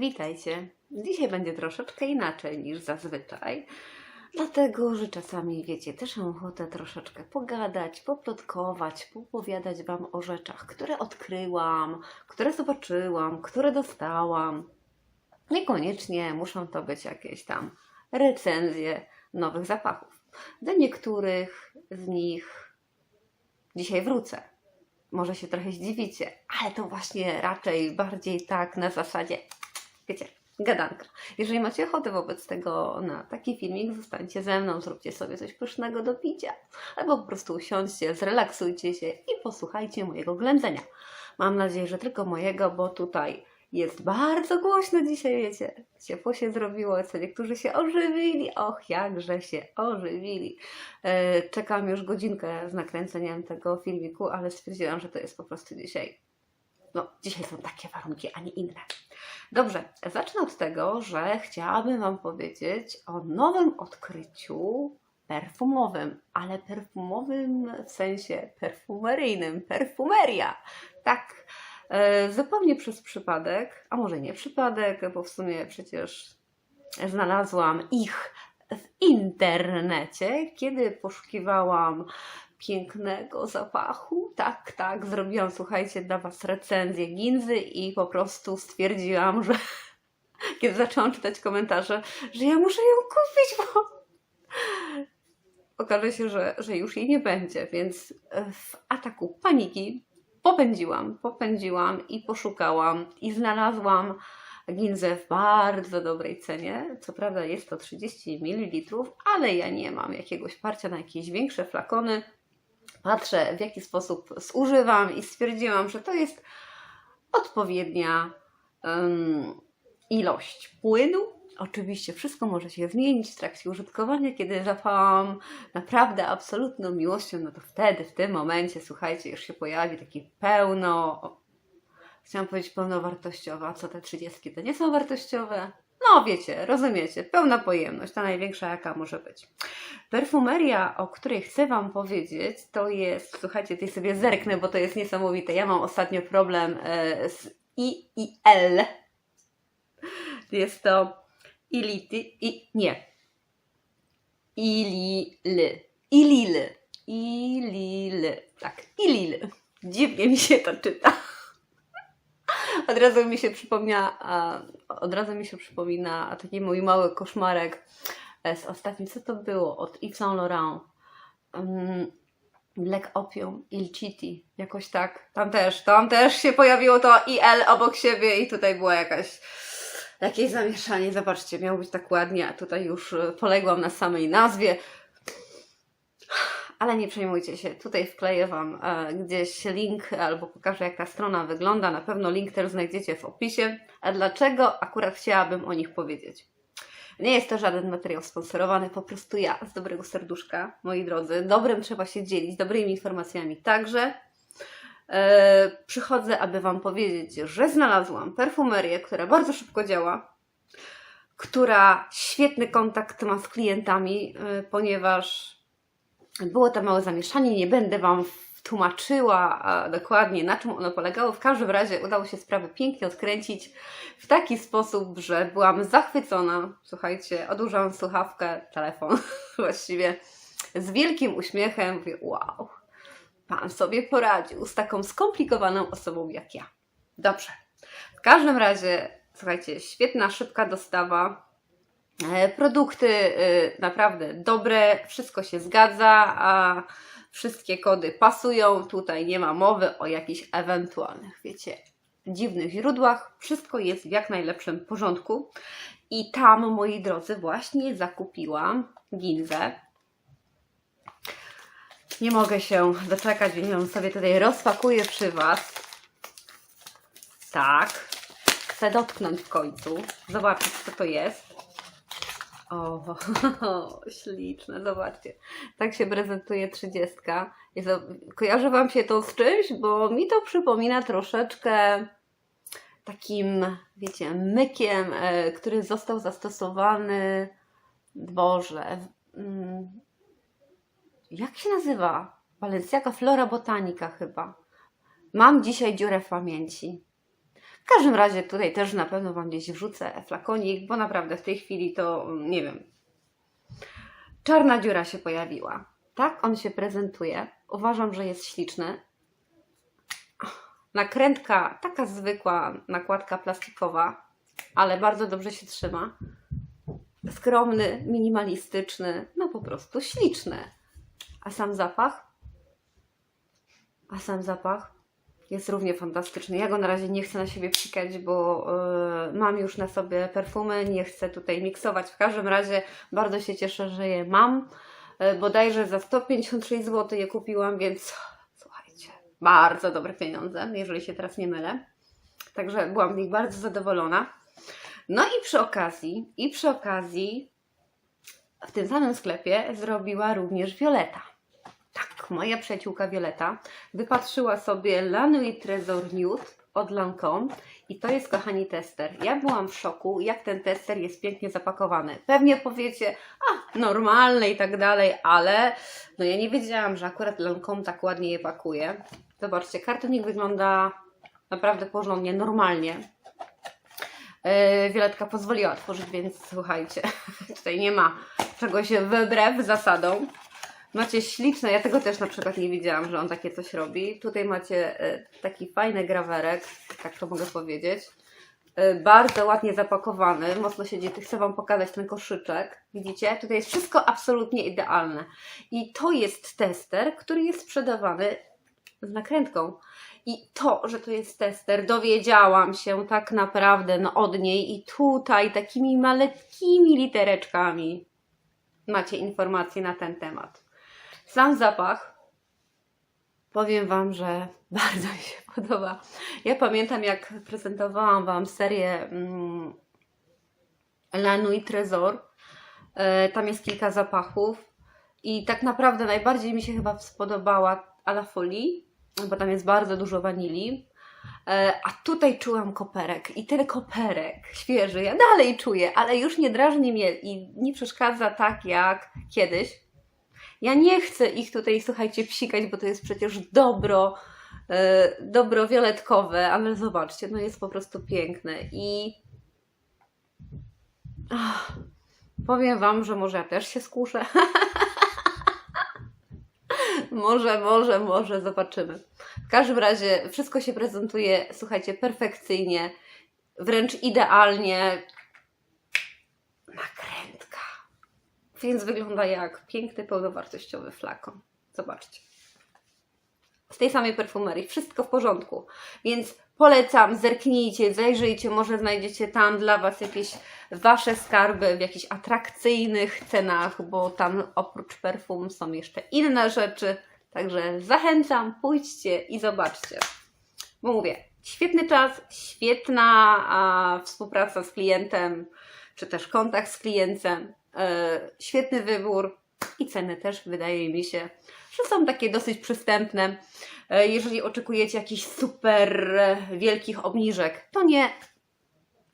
Witajcie. Dzisiaj będzie troszeczkę inaczej niż zazwyczaj, dlatego że czasami, wiecie, też mam ochotę troszeczkę pogadać, poplotkować, popowiadać Wam o rzeczach, które odkryłam, które zobaczyłam, które dostałam. Niekoniecznie muszą to być jakieś tam recenzje nowych zapachów. Do niektórych z nich dzisiaj wrócę. Może się trochę zdziwicie, ale to właśnie raczej bardziej tak na zasadzie, wiecie, gadanka. Jeżeli macie ochotę wobec tego na taki filmik, zostańcie ze mną, zróbcie sobie coś pysznego do picia, albo po prostu usiądźcie, zrelaksujcie się i posłuchajcie mojego ględzenia. Mam nadzieję, że tylko mojego, bo tutaj jest bardzo głośno dzisiaj, wiecie. Ciepło się zrobiło, co niektórzy się ożywili. Och, jakże się ożywili. E, Czekam już godzinkę z nakręceniem tego filmiku, ale stwierdziłam, że to jest po prostu dzisiaj. No, dzisiaj są takie warunki, a nie inne. Dobrze, zacznę od tego, że chciałabym Wam powiedzieć o nowym odkryciu perfumowym, ale perfumowym w sensie perfumeryjnym, perfumeria. Tak, zupełnie przez przypadek, a może nie przypadek, bo w sumie przecież znalazłam ich w internecie, kiedy poszukiwałam pięknego zapachu. Tak, tak, zrobiłam, słuchajcie, dla Was recenzję Ginzy i po prostu stwierdziłam, że kiedy zaczęłam czytać komentarze, że ja muszę ją kupić, bo okaże się, że, że już jej nie będzie, więc w ataku paniki popędziłam, popędziłam i poszukałam i znalazłam ginzę w bardzo dobrej cenie. Co prawda jest to 30 ml, ale ja nie mam jakiegoś parcia na jakieś większe flakony. Patrzę w jaki sposób zużywam i stwierdziłam, że to jest odpowiednia em, ilość płynu. Oczywiście wszystko może się zmienić w trakcie użytkowania. Kiedy zapałam naprawdę absolutną miłością, no to wtedy, w tym momencie, słuchajcie, już się pojawi taki pełno, chciałam powiedzieć pełnowartościowe, a co te 30 to nie są wartościowe? No wiecie, rozumiecie, pełna pojemność, ta największa jaka może być. Perfumeria, o której chcę Wam powiedzieć, to jest, słuchajcie, tutaj sobie zerknę, bo to jest niesamowite. Ja mam ostatnio problem e, z I i L. Jest to Ility, i, nie. Ilil. Ilil. Ilil. Tak, Ilil. Dziwnie mi się to czyta. Od razu mi się przypomina, od razu mi się przypomina taki mój mały koszmarek e, z ostatnim, co to było, od Yves Saint Laurent. Um, Black Opium, Il Chiti, jakoś tak. Tam też, tam też się pojawiło to IL obok siebie i tutaj była jakaś, jakieś zamieszanie. Zobaczcie, miało być tak ładnie, a tutaj już e, poległam na samej nazwie. Ale nie przejmujcie się, tutaj wkleję Wam e, gdzieś link albo pokażę jak ta strona wygląda. Na pewno link też znajdziecie w opisie. A dlaczego akurat chciałabym o nich powiedzieć? Nie jest to żaden materiał sponsorowany, po prostu ja z dobrego serduszka, moi drodzy. Dobrym trzeba się dzielić, dobrymi informacjami także. E, przychodzę, aby Wam powiedzieć, że znalazłam perfumerię, która bardzo szybko działa, która świetny kontakt ma z klientami, e, ponieważ było tam małe zamieszanie, nie będę Wam tłumaczyła dokładnie na czym ono polegało. W każdym razie udało się sprawę pięknie odkręcić w taki sposób, że byłam zachwycona. Słuchajcie, odłożyłam słuchawkę, telefon właściwie z wielkim uśmiechem. Mówię, wow, Pan sobie poradził z taką skomplikowaną osobą jak ja. Dobrze. W każdym razie, słuchajcie, świetna, szybka dostawa. E, Produkty e, naprawdę dobre, wszystko się zgadza, a wszystkie kody pasują. Tutaj nie ma mowy o jakichś ewentualnych, wiecie, dziwnych źródłach. Wszystko jest w jak najlepszym porządku. I tam, moi drodzy, właśnie zakupiłam ginzę. Nie mogę się doczekać, więc ją sobie tutaj rozpakuję przy Was. Tak. Chcę dotknąć w końcu. Zobaczyć, co to jest. O, śliczne, zobaczcie. Tak się prezentuje trzydziestka. Kojarzy Wam się to z czymś? Bo mi to przypomina troszeczkę takim, wiecie, mykiem, e, który został zastosowany Boże. Jak się nazywa? Balenciaga Flora Botanica chyba. Mam dzisiaj dziurę w pamięci. W każdym razie tutaj też na pewno Wam gdzieś wrzucę flakonik, bo naprawdę w tej chwili to mm, nie wiem. Czarna dziura się pojawiła. Tak on się prezentuje. Uważam, że jest śliczny. Nakrętka, taka zwykła nakładka plastikowa, ale bardzo dobrze się trzyma. Skromny, minimalistyczny, no po prostu śliczny. A sam zapach? A sam zapach jest równie fantastyczny. Ja go na razie nie chcę na siebie psikać, bo yy, mam już na sobie perfumy, nie chcę tutaj miksować. W każdym razie bardzo się cieszę, że je mam. Yy, bodajże za 156 zł je kupiłam, więc słuchajcie, bardzo dobre pieniądze, jeżeli się teraz nie mylę. Także byłam z nich bardzo zadowolona. No i przy okazji, i przy okazji w tym samym sklepie zrobiła również Violeta. Moja przyjaciółka Violeta wypatrzyła sobie La Nuit Trésor Nude od Lancome i to jest, kochani, tester. Ja byłam w szoku, jak ten tester jest pięknie zapakowany. Pewnie powiecie, a, normalny i tak dalej, ale no ja nie wiedziałam, że akurat Lancome tak ładnie je pakuje. Zobaczcie, kartonik wygląda naprawdę porządnie, normalnie. Yy, Wioletka pozwoliła otworzyć, więc słuchajcie, tutaj nie ma czego się wbrew zasadom. Macie śliczne, ja tego też na przykład nie wiedziałam, że on takie coś robi. Tutaj macie e, taki fajny grawerek, tak to mogę powiedzieć. E, Bardzo ładnie zapakowany, mocno siedzi. Chcę Wam pokazać ten koszyczek. Widzicie? Tutaj jest wszystko absolutnie idealne. I to jest tester, który jest sprzedawany z nakrętką. I to, że to jest tester, dowiedziałam się tak naprawdę no, od niej i tutaj takimi maletkimi litereczkami macie informacje na ten temat. Sam zapach, powiem Wam, że bardzo mi się podoba. Ja pamiętam, jak prezentowałam Wam serię mm, La Nuit. E, tam jest kilka zapachów i tak naprawdę najbardziej mi się chyba spodobała a la folie, bo tam jest bardzo dużo wanilii. E, A tutaj czułam koperek i ten koperek świeży, ja dalej czuję, ale już nie drażni mnie i nie przeszkadza tak jak kiedyś. Ja nie chcę ich tutaj, słuchajcie, psikać, bo to jest przecież dobro, e, dobro wioletkowe, ale zobaczcie, no jest po prostu piękne i Ach, powiem Wam, że może ja też się skuszę. może, może, może, zobaczymy. W każdym razie wszystko się prezentuje, słuchajcie, perfekcyjnie, wręcz idealnie. Nakrętka. Więc wygląda jak piękny, pełnowartościowy flakon. Zobaczcie. Z tej samej perfumerii. Wszystko w porządku. Więc polecam, zerknijcie, zajrzyjcie, może znajdziecie tam dla Was jakieś Wasze skarby w jakichś atrakcyjnych cenach, bo tam oprócz perfum są jeszcze inne rzeczy. Także zachęcam, pójdźcie i zobaczcie. Bo mówię, świetny czas, świetna a, współpraca z klientem, czy też kontakt z klientem, świetny wybór i ceny też wydaje mi się, że są takie dosyć przystępne. E, jeżeli oczekujecie jakichś super e, wielkich obniżek, to nie,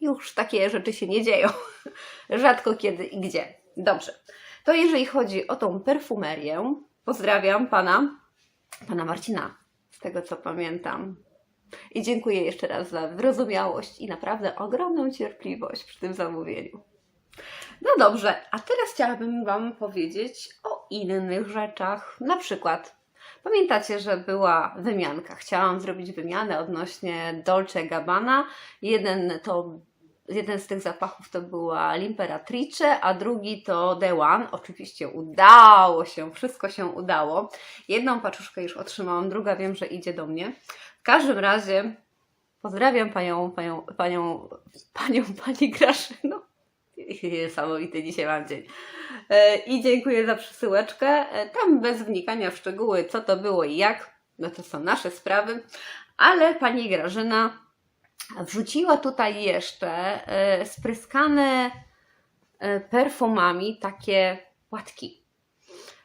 już takie rzeczy się nie dzieją. Rzadko kiedy i gdzie. Dobrze. To jeżeli chodzi o tą perfumerię, pozdrawiam pana, pana Marcina, z tego co pamiętam. I dziękuję jeszcze raz za wyrozumiałość i naprawdę ogromną cierpliwość przy tym zamówieniu. No dobrze, a teraz chciałabym Wam powiedzieć o innych rzeczach. Na przykład, pamiętacie, że była wymianka. Chciałam zrobić wymianę odnośnie Dolce Gabbana. Jeden to Jeden z tych zapachów to była L'Imperatrice, a drugi to The One. Oczywiście udało się, wszystko się udało. Jedną paczuszkę już otrzymałam, druga wiem, że idzie do mnie. W każdym razie pozdrawiam panią, panią, panią, panią, pani Grażyno. Niesamowity dzisiaj mam dzień. E, I dziękuję za przesyłeczkę. E, Tam bez wnikania w szczegóły, co to było i jak, no to są nasze sprawy. Ale pani Grażyna wrzuciła tutaj jeszcze e, spryskane perfumami takie płatki.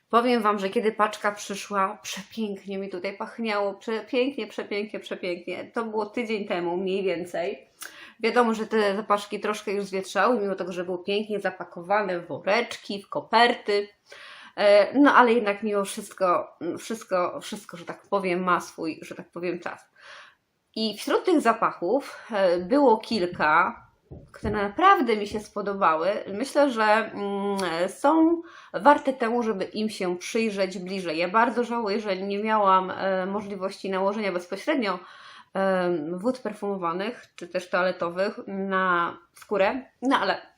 Powiem Wam, że kiedy paczka przyszła, przepięknie mi tutaj pachniało, przepięknie, przepięknie, przepięknie. To było tydzień temu mniej więcej. Wiadomo, że te zapaszki troszkę już zwietrzały, mimo tego, że były pięknie zapakowane w woreczki, w koperty. E, No ale jednak mimo wszystko, wszystko, wszystko, że tak powiem, ma swój, że tak powiem, czas. I wśród tych zapachów e, było kilka, które naprawdę mi się spodobały. Myślę, że mm, są warte temu, żeby im się przyjrzeć bliżej. Ja bardzo żałuję, że nie miałam e, możliwości nałożenia bezpośrednio wód perfumowanych, czy też toaletowych na skórę, no ale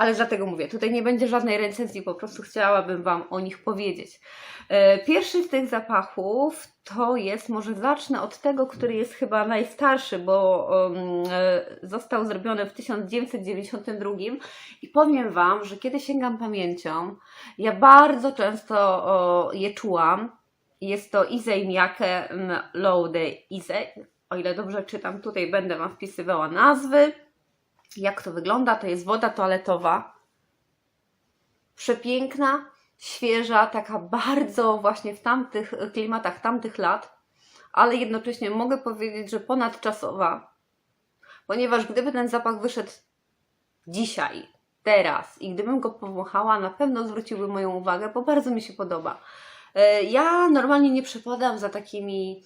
ale dlatego mówię, tutaj nie będzie żadnej recenzji, po prostu chciałabym Wam o nich powiedzieć. E, Pierwszy z tych zapachów to jest, może zacznę od tego, który jest chyba najstarszy, bo um, został zrobiony w 1992 i powiem Wam, że kiedy sięgam pamięcią, ja bardzo często o, je czułam. Jest to Izej Miake Low de Izej. O ile dobrze czytam, tutaj będę Wam wpisywała nazwy jak to wygląda. To jest woda toaletowa. Przepiękna, świeża, taka bardzo właśnie w tamtych klimatach tamtych lat, ale jednocześnie mogę powiedzieć, że ponadczasowa, ponieważ gdyby ten zapach wyszedł dzisiaj, teraz i gdybym go powąchała, na pewno zwróciłby moją uwagę, bo bardzo mi się podoba. E, Ja normalnie nie przepadam za takimi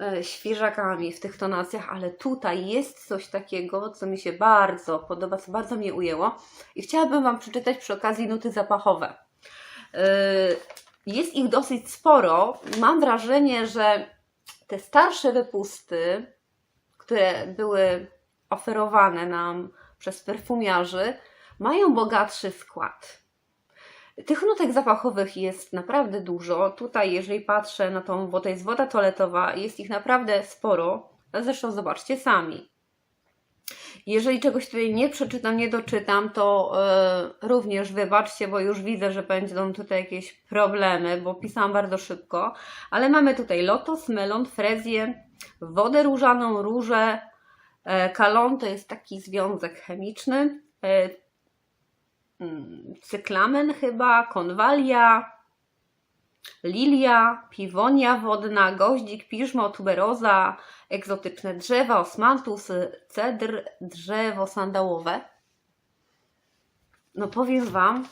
e, świeżakami w tych tonacjach, ale tutaj jest coś takiego, co mi się bardzo podoba, co bardzo mnie ujęło i chciałabym Wam przeczytać przy okazji nuty zapachowe. Yy, Jest ich dosyć sporo. Mam wrażenie, że te starsze wypusty, które były oferowane nam przez perfumiarzy, mają bogatszy skład. Tych nutek zapachowych jest naprawdę dużo. Tutaj, jeżeli patrzę na tą, bo to jest woda toaletowa, jest ich naprawdę sporo. Zresztą zobaczcie sami. Jeżeli czegoś tutaj nie przeczytam, nie doczytam, to e, również wybaczcie, bo już widzę, że będą tutaj jakieś problemy, bo pisałam bardzo szybko. Ale mamy tutaj lotos, melon, frezję, wodę różaną, róże, e, kalon to jest taki związek chemiczny, mm, cyklamen chyba, konwalia, lilia, piwonia wodna, goździk, piżmo, tuberoza, egzotyczne drzewa, osmantus, cedr, drzewo sandałowe. No powiem Wam,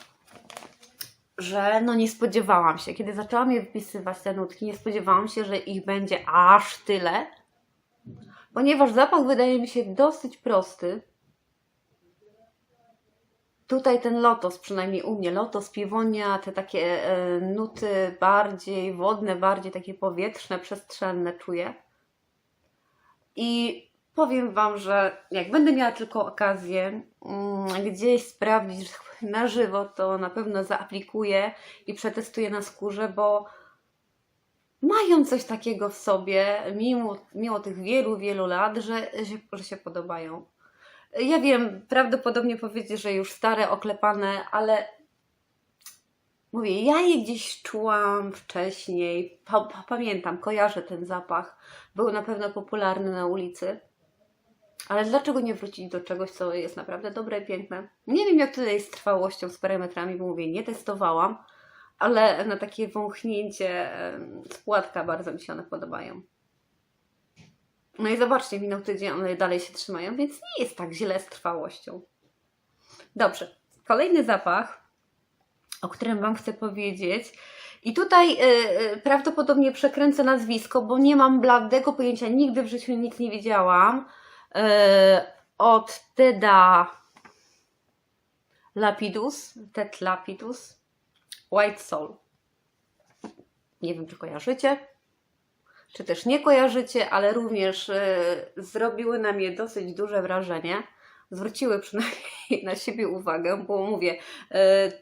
że no nie spodziewałam się, kiedy zaczęłam je wpisywać te nutki, nie spodziewałam się, że ich będzie aż tyle, ponieważ zapach wydaje mi się dosyć prosty. Tutaj ten lotos, przynajmniej u mnie, lotos, piwonia, te takie e, nuty bardziej wodne, bardziej takie powietrzne, przestrzenne czuję. I powiem Wam, że jak będę miała tylko okazję mm, gdzieś sprawdzić, tak na żywo, to na pewno zaaplikuję i przetestuję na skórze, bo mają coś takiego w sobie, mimo, mimo tych wielu, wielu lat, że, że, że się podobają. Ja wiem, prawdopodobnie powiedzieć, że już stare, oklepane, ale mówię, ja je gdzieś czułam wcześniej. Pa, pa, pamiętam, kojarzę ten zapach. Był na pewno popularny na ulicy. Ale dlaczego nie wrócić do czegoś, co jest naprawdę dobre i piękne? Nie wiem, jak tutaj z trwałością, z parametrami, bo mówię, nie testowałam, ale na takie wąchnięcie z płatka bardzo mi się one podobają. No i zobaczcie, minął tydzień, one dalej się trzymają, więc nie jest tak źle z trwałością. Dobrze, kolejny zapach, o którym Wam chcę powiedzieć. I tutaj y, y, prawdopodobnie przekręcę nazwisko, bo nie mam bladego pojęcia, nigdy w życiu nic nie widziałam. Y, od Teda Lapidus, Ted Lapidus, White Soul. Nie wiem, czy kojarzycie czy też nie kojarzycie, ale również y, zrobiły na mnie dosyć duże wrażenie. Zwróciły przynajmniej na siebie uwagę, bo mówię, y,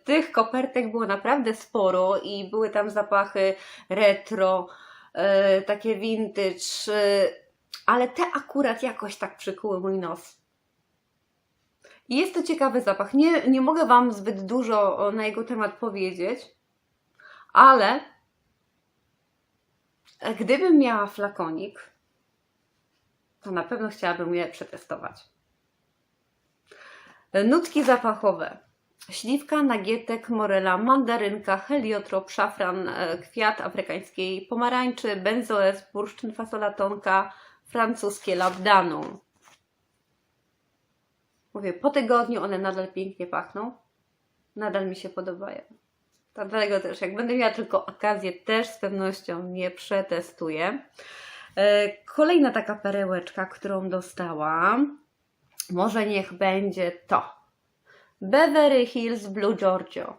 tych kopertek było naprawdę sporo i były tam zapachy retro, y, takie vintage, ale te akurat jakoś tak przykuły mój nos. I jest to ciekawy zapach. Nie, nie mogę Wam zbyt dużo na jego temat powiedzieć, ale Gdybym miała flakonik, to na pewno chciałabym je przetestować. Nutki zapachowe. Śliwka, nagietek, morela, mandarynka, heliotrop, szafran, e, kwiat afrykańskiej pomarańczy, benzoes, bursztyn, fasola tonka, francuskie labdanum. Mówię, po tygodniu one nadal pięknie pachną. Nadal mi się podobają. Dlatego też, jak będę miała tylko okazję, też z pewnością nie przetestuję. E, Kolejna taka perełeczka, którą dostałam, może niech będzie to. Beverly Hills Blue Giorgio.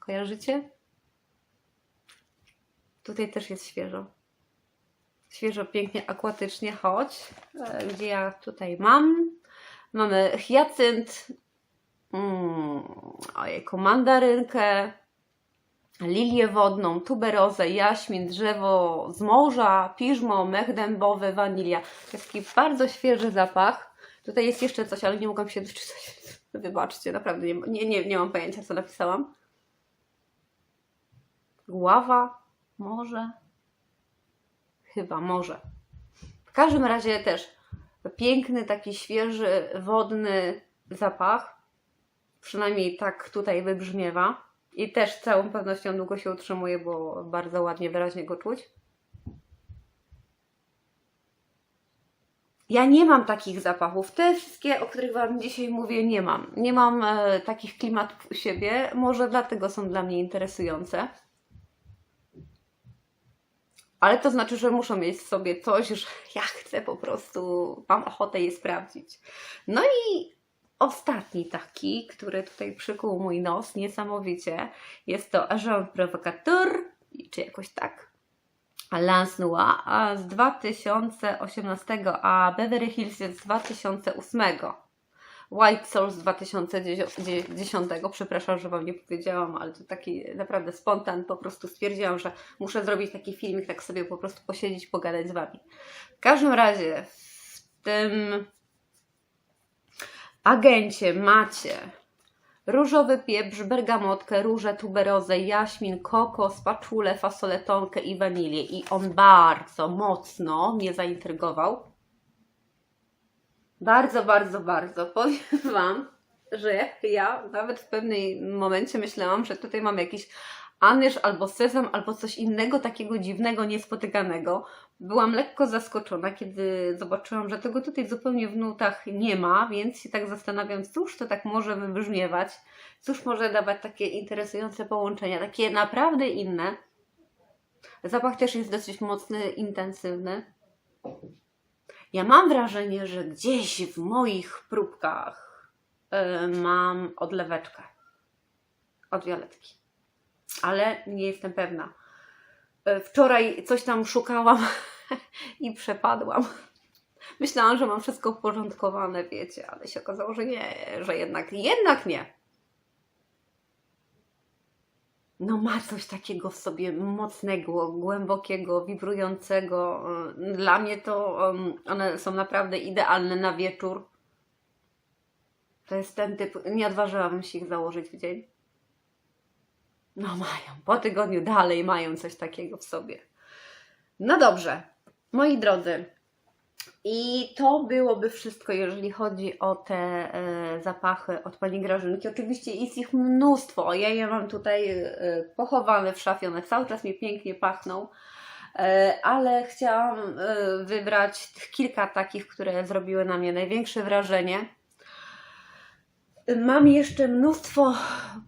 Kojarzycie? Tutaj też jest świeżo. Świeżo, pięknie, akwatycznie, choć e, gdzie ja tutaj mam. Mamy hyacynt, mm, ojejku, mandarynkę, lilię wodną, tuberozę, jaśmin, drzewo z morza, piżmo, mech dębowy, wanilia. Taki bardzo świeży zapach. Tutaj jest jeszcze coś, ale nie mogłam się doczytać. Wybaczcie, naprawdę nie, nie, nie, nie mam pojęcia, co napisałam. Gława? Może? Chyba, może. W każdym razie też piękny, taki świeży, wodny zapach. Przynajmniej tak tutaj wybrzmiewa. I też z całą pewnością długo się utrzymuje, bo bardzo ładnie, wyraźnie go czuć. Ja nie mam takich zapachów. Te wszystkie, o których Wam dzisiaj mówię, nie mam. Nie mam e, takich klimatów u siebie. Może dlatego są dla mnie interesujące. Ale to znaczy, że muszą mieć w sobie coś, że ja chcę po prostu, mam ochotę je sprawdzić. No i ostatni taki, który tutaj przykuł mój nos niesamowicie, jest to Agent Provocateur, czy jakoś tak. Lance Noir z 2018, a Beverly Hills jest z 2008. White Soul z 2010. Przepraszam, że Wam nie powiedziałam, ale to taki naprawdę spontan. Po prostu stwierdziłam, że muszę zrobić taki filmik, tak sobie po prostu posiedzieć, pogadać z Wami. W każdym razie w tym agencie macie różowy pieprz, bergamotkę, różę, tuberozę, jaśmin, kokos, paczulę, fasoletonkę i wanilię. I on bardzo mocno mnie zaintrygował. Bardzo, bardzo, bardzo. Powiem Wam, że ja nawet w pewnym momencie myślałam, że tutaj mam jakiś anyż albo sezam, albo coś innego takiego dziwnego, niespotykanego. Byłam lekko zaskoczona, kiedy zobaczyłam, że tego tutaj zupełnie w nutach nie ma, więc się tak zastanawiam, cóż to tak może wybrzmiewać, cóż może dawać takie interesujące połączenia, takie naprawdę inne. Zapach też jest dosyć mocny, intensywny. Ja mam wrażenie, że gdzieś w moich próbkach yy, mam odleweczkę od violetki, ale nie jestem pewna. Yy, wczoraj coś tam szukałam i przepadłam. Myślałam, że mam wszystko uporządkowane, wiecie, ale się okazało, że nie, że jednak, jednak nie. No ma coś takiego w sobie mocnego, głębokiego, wibrującego. Dla mnie to one są naprawdę idealne na wieczór. To jest ten typ. Nie odważyłabym się ich założyć w dzień. No mają. Po tygodniu dalej mają coś takiego w sobie. No dobrze, moi drodzy. I to byłoby wszystko, jeżeli chodzi o te e, zapachy od Pani Grażynki. Oczywiście jest ich mnóstwo. Ja je mam tutaj e, pochowane w szafie, one cały czas mi pięknie pachną. E, ale chciałam wybrać kilka takich, które zrobiły na mnie największe wrażenie. Mam jeszcze mnóstwo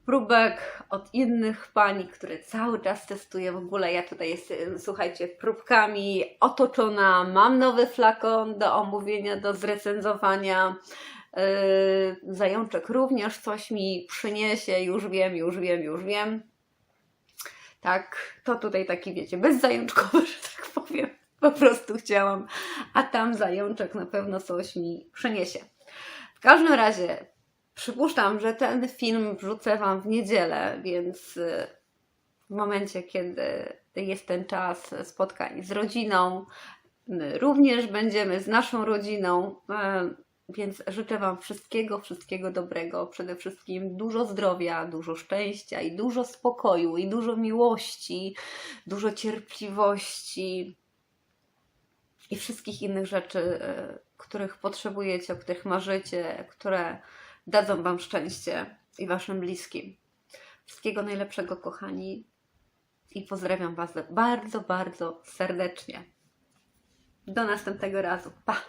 próbek od innych pani, które cały czas testuję. W ogóle ja tutaj jestem, słuchajcie, próbkami otoczona. Mam nowy flakon do omówienia, do zrecenzowania. Yy, zajączek również coś mi przyniesie, już wiem, już wiem, już wiem. Tak, to tutaj taki, wiecie, bezzajączkowy, że tak powiem. Po prostu chciałam, a tam zajączek na pewno coś mi przyniesie. W każdym razie Przypuszczam, że ten film wrzucę Wam w niedzielę, więc y, w momencie, kiedy jest ten czas spotkań z rodziną, my również będziemy z naszą rodziną, y, więc życzę Wam wszystkiego, wszystkiego dobrego. Przede wszystkim dużo zdrowia, dużo szczęścia i dużo spokoju, i dużo miłości, dużo cierpliwości i wszystkich innych rzeczy, y, których potrzebujecie, o których marzycie, które dadzą Wam szczęście i Waszym bliskim. Wszystkiego najlepszego, kochani, i pozdrawiam Was bardzo, bardzo serdecznie. Do następnego razu. Pa!